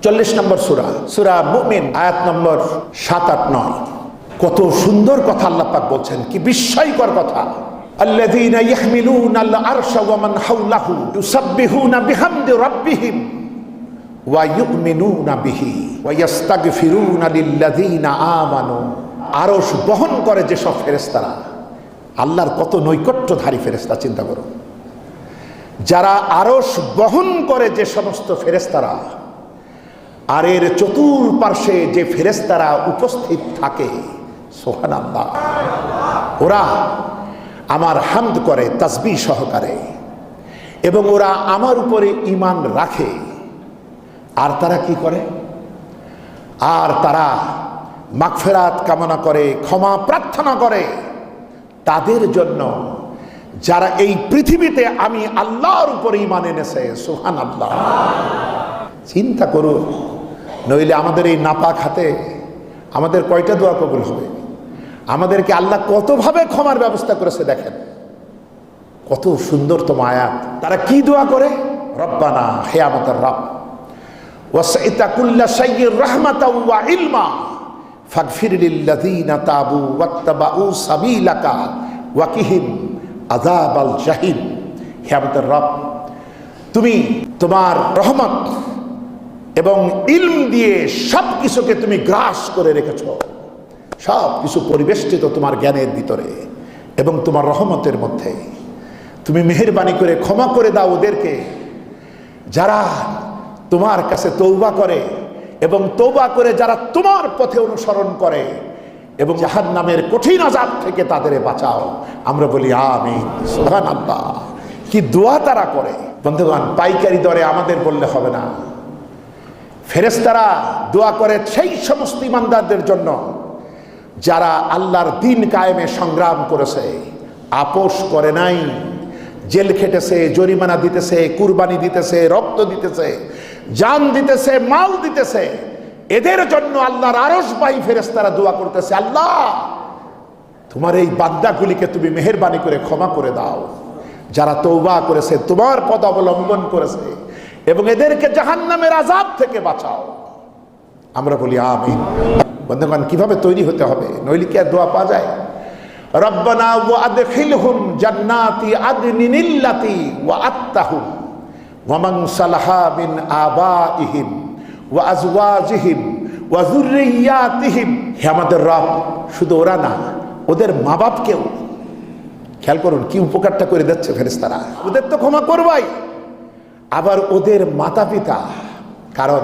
চল্লিশ নম্বর সুরা সুরা মুমিন আয়াত নম্বর সাত আট নয় কত সুন্দর কথা আল্লাহ পাক বলছেন কি বিস্ময়কর কথা الذين يحملون العرش ومن حوله يسبحون بحمد ربهم ويؤمنون به ويستغفرون للذين آمنوا আরশ বহন করে যেসব ফেরেস্তারা আল্লাহর কত নৈকট্যধারী ফেরেস্তা চিন্তা করো যারা আরশ বহন করে যে সমস্ত ফেরেস্তারা আর এর চতুর্পার্শ্বে যে ফেরেস্তারা উপস্থিত থাকে সোহান আল্লাহ ওরা আমার হামদ করে তাসবি সহকারে, এবং ওরা আমার উপরে ইমান রাখে। আর তারা কি করে? আর তারা মাগফেরাত কামনা করে, ক্ষমা প্রার্থনা করে। তাদের জন্য যারা এই পৃথিবীতে আমি আল্লাহর উপরে ইমান এনেছে সোহান আল্লাহ চিন্তা করুন নইলে আমাদের এই নাপাক হাতে আমাদের কয়টা দোয়া কবুল হবে? আমাদেরকে আল্লাহ কতভাবে ক্ষমার ব্যবস্থা করেছে দেখেন। কত সুন্দরতম আয়াত। তারা কি দোয়া করে? রব্বানা, হে আমাদের রব। ওয়াসাইতা কুল্লা সাইয়্যির রাহমাতাও ওয়া ইলমা। ফাগফির লিল্লাযীনা তাবু ওয়াত্তাবাউ সাবিলাকা ওয়া কিহিম আযাবাল জাহিম হে আমাদের রব, তুমি তোমার রহমত এবং ইলম দিয়ে সব কিছুকে তুমি গ্রাস করে রেখেছ। সব কিছু পরিবেষ্টিত তোমার জ্ঞানের ভিতরে এবং তোমার রহমতের মধ্যে। তুমি মেহরবানি করে ক্ষমা করে দাও ওদেরকে। যারা তোমার কাছে তৌবা করে এবং তৌবা করে যারা তোমার পথে অনুসরণ করে এবং জাহান নামের কঠিন আজাব থেকে তাদের বাঁচাও। আমরা বলি আমি সোহান আল্লাহ কি দোয়া তারা করে। বন্ধুগণ, পাইকারি দরে আমাদের বললে হবে না। ফেরেস্তারা দোয়া করে সেই সমস্ত ইমানদারদের জন্য যারা আল্লাহর দিন কায়েমে সংগ্রাম করেছে, আপোষ করে নাই, জেল খেটেছে, জরিমানা দিতেছে, কুরবানি দিতেছে, রক্ত দিতেছে, জান দিতেছে, মাল দিতেছে, এদের জন্য আল্লাহর আরসবাহী ফেরেস্তারা দোয়া করতেছে, আল্লাহ, তোমার এই বাদ্দাগুলিকে তুমি মেহরবানি করে ক্ষমা করে দাও। যারা তৌবা করেছে, তোমার পদ অবলম্বন করেছে এবং এদেরকে জাহান্নামের আজাব থেকে বাঁচাও। আমরা বলি, আমিন। বন্ধুগণ, কীভাবে তৈরি হতে হবে? নইলে কি আর দোয়া পাওয়া যায়? রব্বানা জান্নাতি আমাদের রব, শুধু ওরা না, ওদের মা বাপকেও খেয়াল করুন কি উপকারটা করে দিচ্ছে ফেরেস্তারা ওদের তো ক্ষমা করবাই। আবার ওদের মাতা পিতা কারণ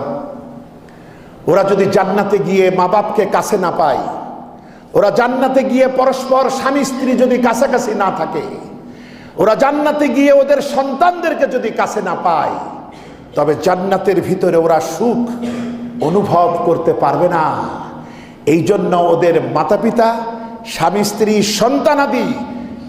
ওরা যদি জান্নাতে গিয়ে মা বাপকে কাছে না পায়, ওরা জান্নাতে গিয়ে পরস্পর স্বামী স্ত্রী যদি কাছাকাছি না থাকে, ওরা জান্নাতে গিয়ে ওদের সন্তানদেরকে যদি কাছে না পায়, তবে জান্নাতের ভিতরে ওরা সুখ অনুভব করতে পারবে না। এই জন্য ওদের মাতা পিতা স্বামী স্ত্রী সন্তানাদি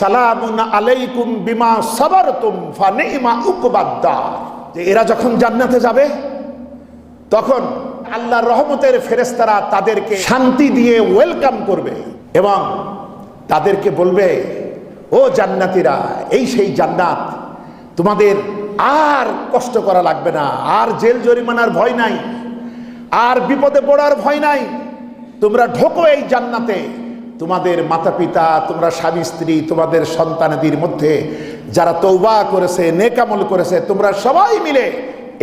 সালামুন আলাইকুম বিমা সাবারতুম ফানিমা উকবাদ্দার যে এরা যখন জান্নাতে যাবে, তখন আল্লাহর রহমতের ফেরেস্তারা তাদেরকে শান্তি দিয়ে ওয়েলকাম করবে এবং তাদেরকে বলবে, ও জান্নাতিরা, এই সেই জান্নাত। তোমাদের আর কষ্ট করা লাগবে না, আর জেল জরিমানার ভয় নাই, আর বিপদে পড়ার ভয় নাই। তোমরা ঢোকো এই জান্নাতে। তোমাদের মাতা পিতা তোমরা স্বামী, স্ত্রী, তোমাদের সন্তানদের মধ্যে যারা তৌবা করেছে নেকামল করেছে, তোমরা সবাই মিলে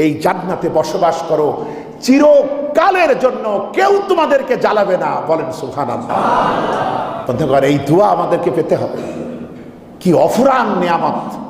এই জান্নাতে বসবাস করো। চিরকালের জন্য কেউ তোমাদেরকে জ্বালাবে না। বলেন বন্ধুগণ, এই দোয়া আমাদেরকে পেতে হবে। কি অফুরান নিয়ামত।